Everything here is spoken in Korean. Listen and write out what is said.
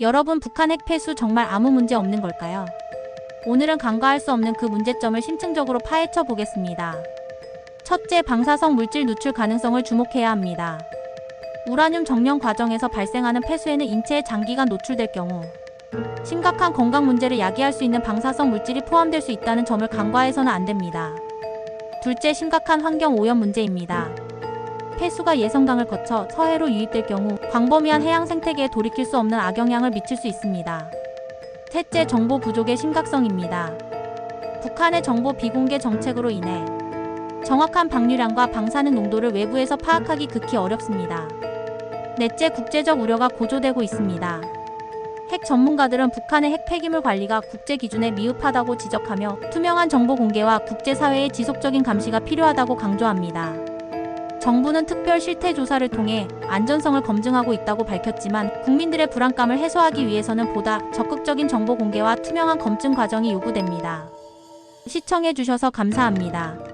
여러분 북한 핵 폐수 정말 아무 문제 없는 걸까요? 오늘은 간과할 수 없는 그 문제점을 심층적으로 파헤쳐 보겠습니다. 첫째, 방사성 물질 누출 가능성을 주목해야 합니다. 우라늄 정령 과정에서 발생하는 폐수에는 인체에 장기간 노출될 경우 심각한 건강 문제를 야기할 수 있는 방사성 물질이 포함될 수 있다는 점을 간과해서는 안 됩니다. 둘째, 심각한 환경 오염 문제입니다. 폐수가 예성강을 거쳐 서해로 유입될 경우 광범위한 해양 생태계에 돌이킬 수 없는 악영향을 미칠 수 있습니다. 셋째, 정보 부족의 심각성입니다. 북한의 정보 비공개 정책으로 인해 정확한 방류량과 방사능 농도를 외부에서 파악하기 극히 어렵습니다. 넷째, 국제적 우려가 고조되고 있습니다. 핵 전문가들은 북한의 핵 폐기물 관리가 국제 기준에 미흡하다고 지적하며 투명한 정보 공개와 국제사회의 지속적인 감시가 필요하다고 강조합니다. 정부는 특별 실태 조사를 통해 안전성을 검증하고 있다고 밝혔지만 국민들의 불안감을 해소하기 위해서는 보다 적극적인 정보 공개와 투명한 검증 과정이 요구됩니다. 시청해주셔서 감사합니다.